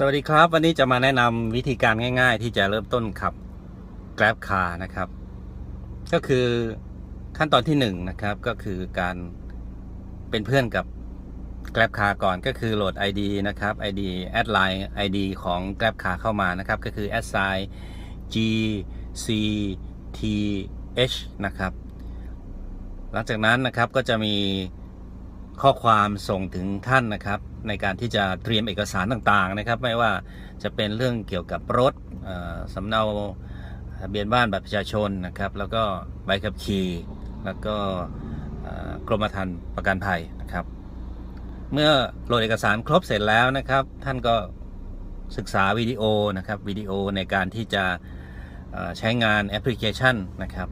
สวัสดีครับ วันนี้จะมาแนะนำวิธีการง่าย ๆ ที่จะเริ่มต้นขับ Grab Car นะครับ ก็คือขั้นตอนที่1นงนะครับก็คือการเป็นเพื่อนกับ Grab Car ก่อนก็คือโหลด ID นะครับ ID แอดไลน์ ID ของ Grab Car เข้ามานะครับ ก็คือ a d s i g n G C T H นะครับ หลังจากนั้นนะครับก็จะมีข้อความส่งถึงท่านนะครับ ในการที่จะเตรียมเอกสารต่างๆนะครับ ไม่ว่าจะเป็นเรื่องเกี่ยวกับรถสำเนาทะเบียนบ้านบัตรประชาชนนะครับ แล้วก็ใบขับขี่แล้วก็กรมธรรม์ประกันภัยนะครับ เมื่อโหลดเอกสารครบเสร็จแล้วนะครับ ท่านก็ศึกษาวิดีโอนะครับวิดีโอในการที่จะใช้งานแอปพลิเคชันนะครับ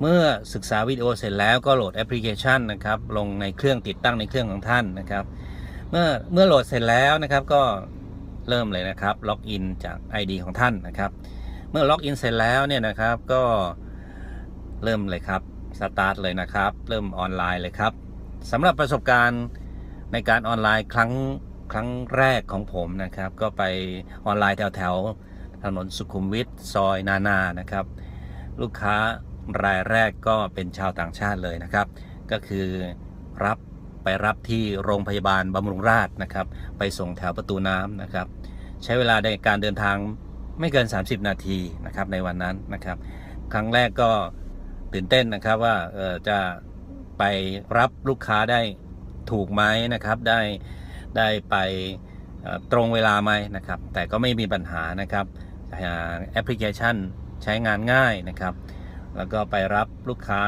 เมื่อศึกษาวิดีโอเสร็จแล้วก็โหลดแอปพลิเคชันนะครับลงในเครื่องติดตั้งในเครื่องของท่านนะครับ เมื่อเมื่อโหลดเสร็จแล้วนะครับก็เริ่มเลยนะครับล็อกอินจาก ID ของท่านนะครับ เมื่อล็อกอินเสร็จแล้วเนี่ยนะครับก็เริ่มเลยครับสตาร์ทเลยนะครับ เริ่มออนไลน์เลยครับสำหรับประสบการณ์ในการออนไลน์ครั้งครั้งแรกของผมนะครับ ก็ไปออนไลน์แถวแถวถนนสุขุมวิทซอยนานานะครับ ลูกค้า รายแรกก็เป็นชาวต่างชาติเลยนะครับ ก็คือรับไปรับที่โรงพยาบาลบำรุงราษฎร์นะครับ ไปส่งแถวประตูน้ำนะครับ ใช้เวลาในการเดินทางไม่เกิน 30 นาทีนะครับในวันนั้นนะครับ ครั้งแรกก็ตื่นเต้นนะครับว่าจะไปรับลูกค้าได้ถูกไหมนะครับ ได้ได้ไปตรงเวลาไหมนะครับ แต่ก็ไม่มีปัญหานะครับแอปพลิเคชันใช้งานง่ายนะครับ แล้วก็ไปรับลูกค้า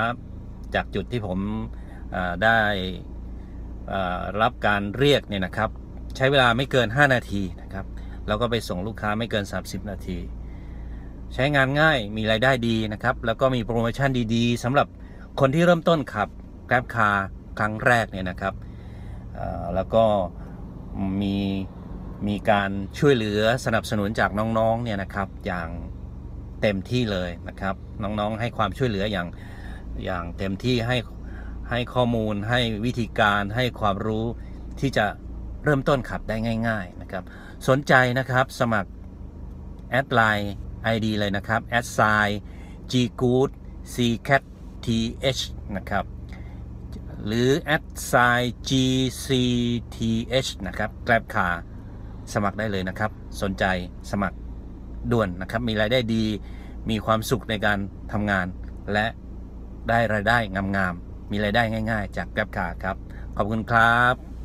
จากจุดที่ผมได้รับการเรียกเนี่ยนะครับ ใช้เวลาไม่เกิน 5 นาทีนะครับแล้วก็ไปส่งลูกค้าไม่เกิน 30 นาที ใช้งานง่ายมีรายได้ดีนะครับ แล้วก็มีโปรโมชั่นดีๆสำหรับคนที่เริ่มต้นขับ Grab Car ครั้งแรกเนี่ยนะครับแล้วก็มีมีการช่วยเหลือสนับสนุนจากน้องๆเนี่ยนะครับอย่าง เต็มที่เลยนะครับ น้องๆให้ความช่วยเหลืออย่างอย่างเต็มที่ให้ให้ข้อมูลให้วิธีการให้ความรู้ที่จะเริ่มต้นขับได้ง่าย ๆนะครับ สนใจนะครับสมัครแอดไลน์ ID เลยนะครับแอดไซ g good c cat th นะครับ หรือแอดไซ g c t h นะครับ Grab Car สมัครได้เลยนะครับ สนใจสมัคร ด่วนนะครับ มีรายได้ดี มีความสุขในการทำงาน และได้รายได้งามๆ มีรายได้ง่าย ๆ จาก Grab Car ครับ ขอบคุณครับ